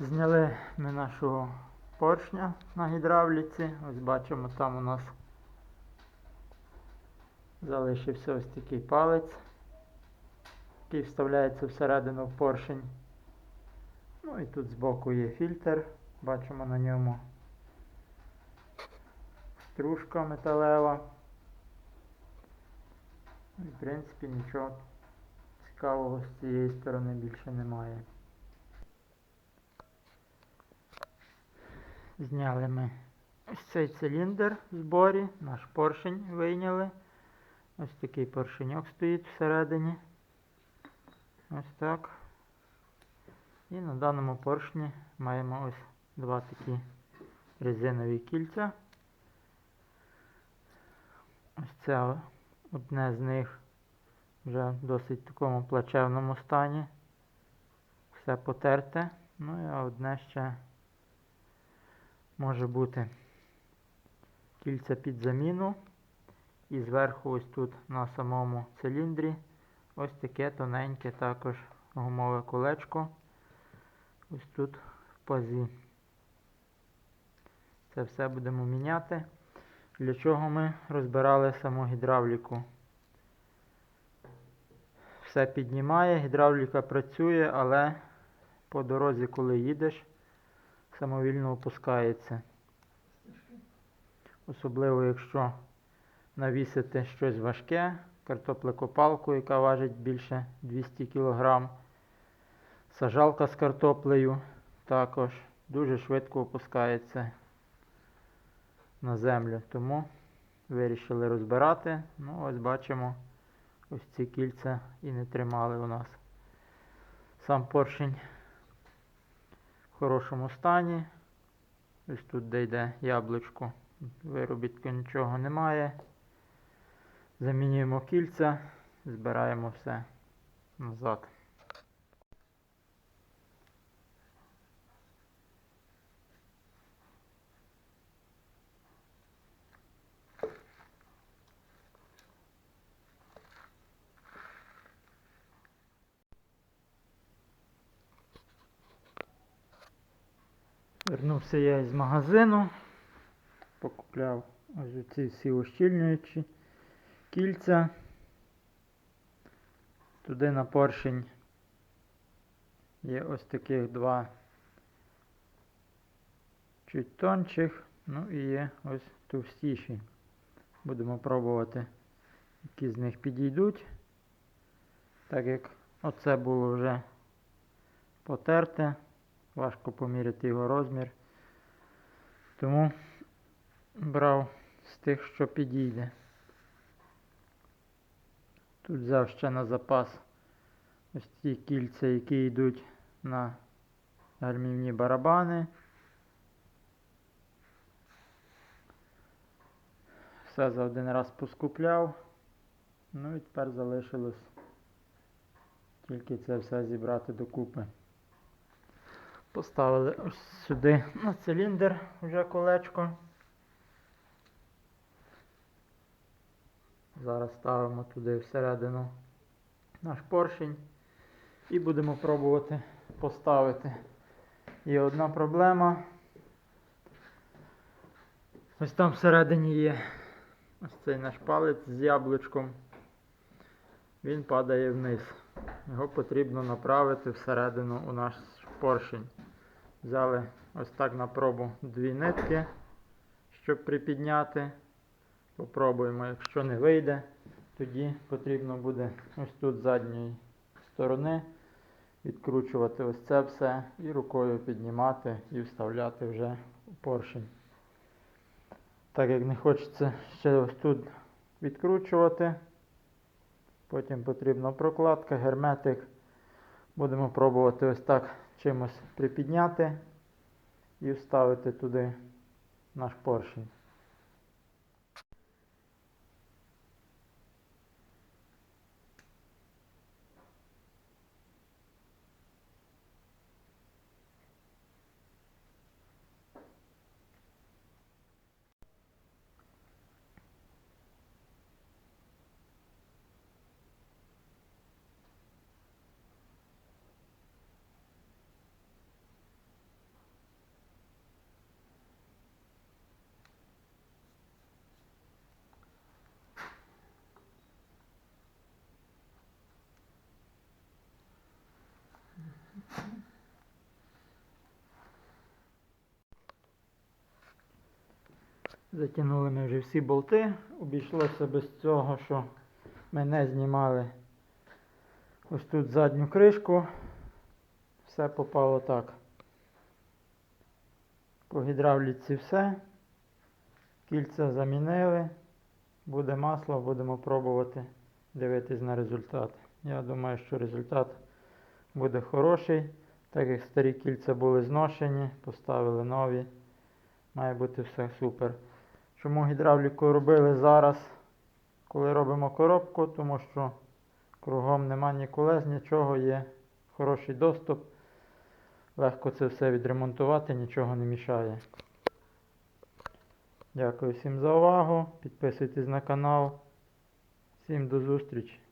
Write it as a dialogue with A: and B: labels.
A: Зняли ми нашого поршня на гідравліці. Ось бачимо, там у нас залишився ось такий палець, який вставляється всередину в поршень. Ну і тут збоку є фільтр. Бачимо на ньому стружка металева. В принципі, нічого цікавого з цієї сторони більше немає. Зняли ми ось цей циліндр в зборі, наш поршень вийняли. Ось такий поршеньок стоїть всередині. Ось так. І на даному поршні маємо ось два такі резинові кільця. Ось це одне з них вже в досить такому плачевному стані. Все потерте. Ну а одне ще може бути кільця під заміну. І зверху ось тут на самому циліндрі ось таке тоненьке також гумове колечко. Ось тут в пазі. Це все будемо міняти. Для чого ми розбирали саму гідравліку. Все піднімає, гідравліка працює, але по дорозі, коли їдеш, самовільно опускається. Особливо, якщо навісити щось важке, картоплекопалку, яка важить більше 200 кг, сажалка з картоплею також дуже швидко опускається на землю. Тому вирішили розбирати. Ну, ось бачимо, ось ці кільця і не тримали у нас. Сам поршень в хорошому стані. Ось тут, де йде яблучко, виробітку нічого немає. Замінюємо кільця, збираємо все назад. Вернувся я із магазину, покупляв ось ці всі ущільнюючі кільця. Туди на поршень є ось таких два чуть тончих, ну і є ось товстіші. Будемо пробувати, які з них підійдуть. Так як оце було вже потерте, важко поміряти його розмір. Тому брав з тих, що підійде. Тут взяв ще на запас ось ті кільця, які йдуть на гальмівні барабани. Все за один раз поскупляв. Ну і тепер залишилось тільки це все зібрати докупи. Поставили ось сюди на циліндр вже колечко. Зараз ставимо туди всередину наш поршень і будемо пробувати поставити. Є одна проблема. Ось там всередині є ось цей наш палець з яблучком. Він падає вниз. Його потрібно направити всередину у наш поршень. Взяли ось так на пробу дві нитки, щоб припідняти. Попробуємо, якщо не вийде, тоді потрібно буде ось тут з задньої сторони відкручувати ось це все і рукою піднімати і вставляти вже у поршень. Так як не хочеться ще ось тут відкручувати, потім потрібна прокладка, герметик. Будемо пробувати ось так чимось припідняти і вставити туди наш поршень. Затягнули ми вже всі болти. Обійшлося без цього, що ми не знімали ось тут задню кришку. Все попало так. По гідравліці все. Кільця замінили. Буде масло, будемо пробувати дивитись на результат. Я думаю, що результат буде хороший. Так як старі кільця були зношені, поставили нові. Має бути все супер. Чому гідравліку робили зараз, коли робимо коробку? Тому що кругом нема ні колес, нічого, є хороший доступ. Легко це все відремонтувати, нічого не мішає. Дякую всім за увагу. Підписуйтесь на канал. Всім до зустрічі.